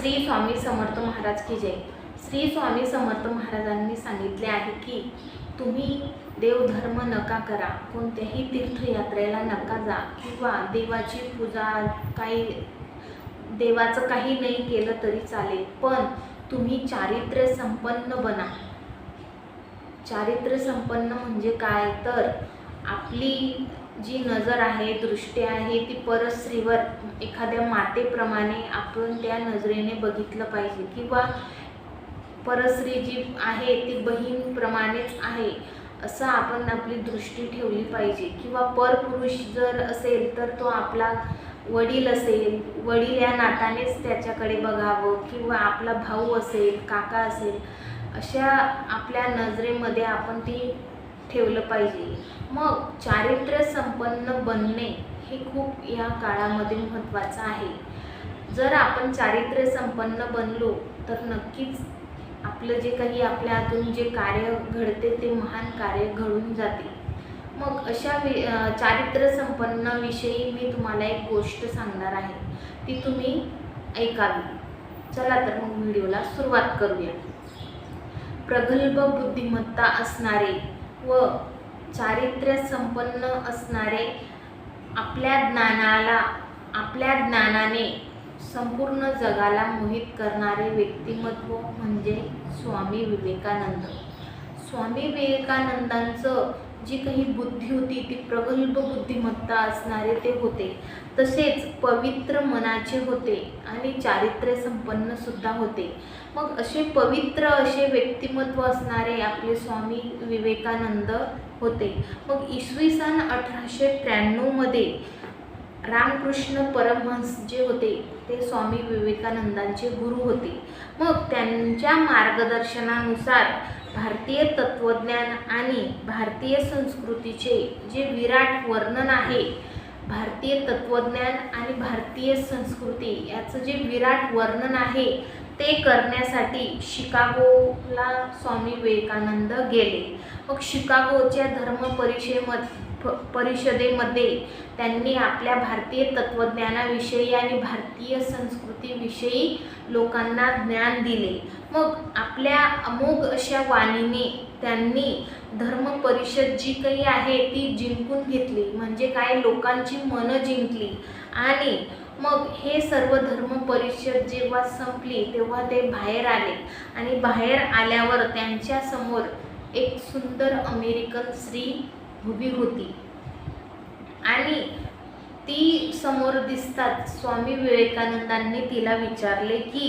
श्री स्वामी समर्थ महाराज की जय. श्री स्वामी समर्थ महाराजांनी सांगितले आहे की तुम्ही देवधर्म नका करा कोणत्याही तीर्थयात्रेला नका जा किंवा देवाची पूजा काही देवाचं काही नाही केलं तरी चालेल पण तुम्ही चारित्र्य संपन्न बना. चारित्र्य संपन्न म्हणजे काय? तर आपली जी नजर आहे दृष्टी आहे ती परस्त्रीवर एखाद्या मातेप्रमाणे आपण त्या नजरेने बघितलं पाहिजे. किंवा परस्त्री जी आहे ती बहीणप्रमाणेच आहे असं आपण आपली दृष्टी ठेवली पाहिजे. किंवा परपुरुष जर असेल तर तो आपला वडील असेल वडील या नातानेच त्याच्याकडे बघावं. किंवा आपला भाऊ असेल काका असेल अशा आपल्या नजरेमध्ये आपण ती ठेवलं पाहिजे. मग चारित्र्य संपन्न बनणे हे खूप या काळामध्ये महत्त्वाचं आहे. जर आपण चारित्र्य संपन्न बनलो तर नक्कीच आपलं जे काही आपल्या हातून जे कार्य घडते ते महान कार्य घडून जाते. मग अशा वि चारित्र्य संपन्नाविषयी मी तुम्हाला एक गोष्ट सांगणार आहे. ती तुम्ही ऐकावी. चला तर मग व्हिडिओला सुरुवात करूया. प्रगल्भ बुद्धिमत्ता असणारे व चारित्र्य संपन्न असणारे आपल्या ज्ञानाला आपल्या ज्ञानाने संपूर्ण जगाला मोहित करणारे व्यक्तिमत्व म्हणजे स्वामी विवेकानंद. स्वामी विवेकानंदांचं जी काही बुद्धी होती ती प्रगल्भ बुद्धिमत्ता असणारे ते होते. तसेच पवित्र मनाचे होते आणि चारित्र्य संपन्न सुद्धा होते. मग असे पवित्र असे व्यक्तिमत्व असणारे आपले स्वामी विवेकानंद होते. मग इसवी सन अठराशे त्र्याण्णवमध्ये रामकृष्ण परमहंस जे होते ते स्वामी विवेकानंदांचे गुरु होते. मग त्यांच्या मार्गदर्शनानुसार भारतीय तत्त्वज्ञान आणि भारतीय संस्कृतीचे जे विराट वर्णन आहे भारतीय तत्त्वज्ञान आणि भारतीय संस्कृती याचं जे विराट वर्णन आहे ते करण्यासाठी शिकागोला स्वामी विवेकानंद गेले. मग शिकागोच्या धर्म परिषदेमध्ये परिषदेमध्ये त्यांनी आपल्या भारतीय तत्त्वज्ञानाविषयी आणि भारतीय संस्कृतीविषयी लोकांना ज्ञान दिले. मग आपल्या अमोघ अशा वाणीने त्यांनी धर्म परिषद जी काही आहे ती जिंकून घेतली. म्हणजे काय? लोकांची मनं जिंकली. आणि मग हे सर्व धर्म परिषद जेव्हा संपली तेव्हा ते बाहेर आले. आणि बाहेर आल्यावर त्यांच्यासमोर एक सुंदर अमेरिकन स्त्री उभी होती. आणि ती समोर दिसतात. स्वामी विवेकानंदांनी तिला विचारले की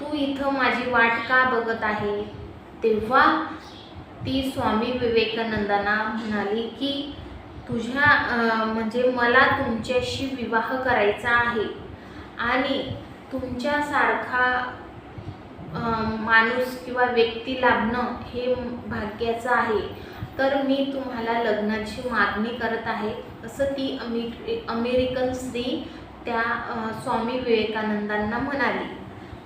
तू इथं माझी वाट का बघत आहे? तेव्हा ती स्वामी विवेकानंदांना म्हणाली की तुझ्या म्हणजे मला तुमच्याशी विवाह करायचा आहे आणि तुमच्यासारखा माणूस किंवा व्यक्ती लाभणं हे भाग्याचं आहे. तर मी तुम्हाला लग्नाची मागणी करत आहे. असं ती अमे अमेरिकन स्त्री त्या स्वामी विवेकानंदांना म्हणाली.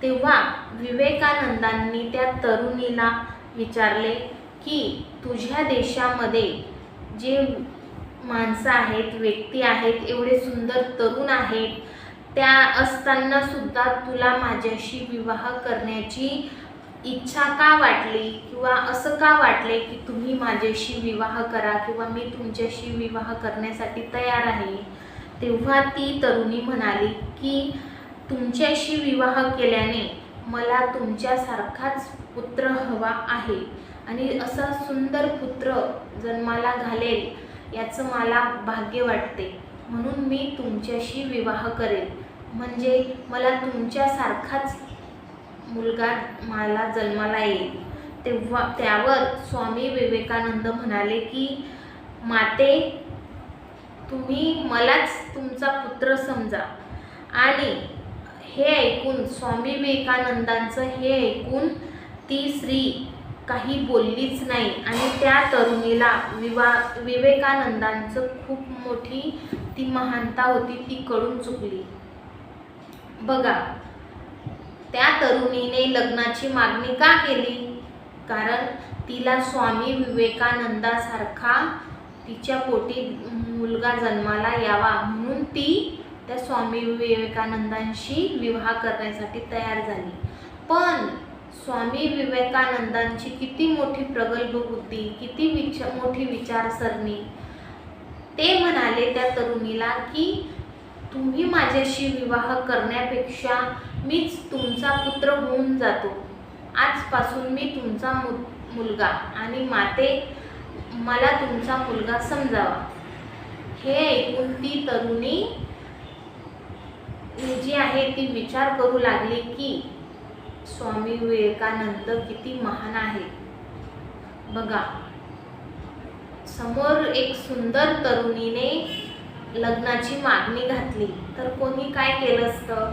तेव्हा विवेकानंदांनी त्या तरुणीला विचारले की तुझ्या देशामध्ये जे माणसं आहेत व्यक्ती आहेत एवढे सुंदर तरुण आहेत त्या असताना सुद्धा तुला माझ्याशी विवाह करण्याची इच्छा का वाटली किंवा असं का वाटले की तुम्ही माझ्याशी विवाह करा किंवा मी तुमच्याशी विवाह करण्यासाठी तयार आहे? तेव्हा ती तरुणी म्हणाली की तुमच्याशी विवाह केल्याने मला तुमच्यासारखाच पुत्र हवा आहे आणि असा सुंदर पुत्र जन्माला घालेल याचं मला भाग्य वाटते. म्हणून मी तुमच्याशी विवाह करेल. म्हणजे मला तुमच्यासारखाच मुलगा मला जन्माला येईल. तेव्हा त्यावर स्वामी विवेकानंद म्हणाले की माते तुम्ही मलाच तुमचा पुत्र समजा. आणि हे ऐकून स्वामी विवेकानंदांचं हे ऐकून ती स्त्री काही बोललीच नाही आणि त्या तरुणीला विवा विवेकानंदांचं खूप मोठी ती महानता होती ती कळून चुकली. बघा त्या तरुणीने लग्नाची मागणी का केली? कारण तिला स्वामी विवेकानंदासारखा तिच्या पोटी मुलगा जन्माला यावा म्हणून ती त्या स्वामी विवेकानंदांशी विवाह करण्यासाठी तयार झाली. पण स्वामी विवेकानंदांची किती मोठी प्रगल्भ होती किती विच मोठी विचारसरणी. ते म्हणाले त्या तरुणीला की तुम्ही माझ्याशी विवाह करण्यापेक्षा मीच तुमचा पुत्र होऊन जातो. आजपासून मी तुमचा मु मुलगा आणि माते मला तुमचा मुलगा समजावा. हे ऐकून ती तरुणी जी आहे ती विचार करू लागली की स्वामी विवेकानंद किती महान आहे. बघा समोर एक सुंदर तरुणीने लग्नाची मागणी घातली तर कोणी काय केलं असतं?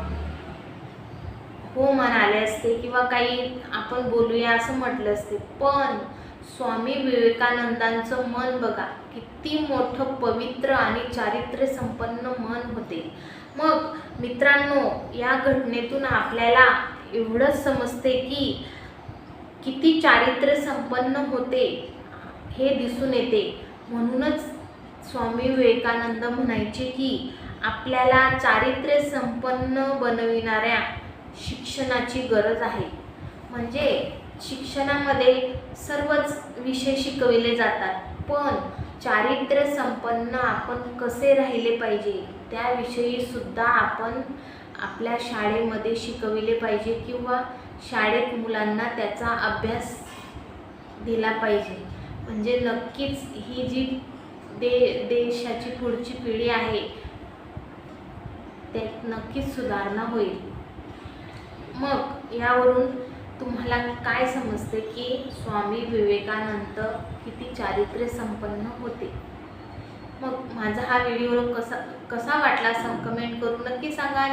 हो म्हणाले असते किंवा काही आपण बोलूया असं म्हटलं असते. पण स्वामी विवेकानंदांचं मन बघा किती मोठं पवित्र आणि चारित्र्य संपन्न मन होते. मग मित्रांनो या घटनेतून आपल्याला एवढंच समजते की किती चारित्र्य संपन्न होते हे दिसून येते. म्हणूनच स्वामी विवेकानंद म्हणायचे की आपल्याला चारित्र्य संपन्न बनविणाऱ्या शिक्षणाची गरज आहे. म्हणजे शिक्षणामध्ये सर्वच विषय शिकविले जातात. पण चारित्र्य संपन्न आपण कसे राहिले पाहिजे? त्याविषयी सुद्धा आपण आपल्या शाळेमध्ये शिकविले पाहिजे किंवा शाळेत मुलांना त्याचा अभ्यास दिला पाहिजे. म्हणजे नक्कीच ही जी दे देशाची पुढची पिढी आहे. त्यात नक्कीच सुधारणा होईल. मग यावरून तुम्हाला काय समजते की स्वामी विवेकानंद किती चारित्र्य संपन्न होते? मग माझा हा व्हिडिओ कसा कसा वाटला असं कमेंट करून नक्की सांगा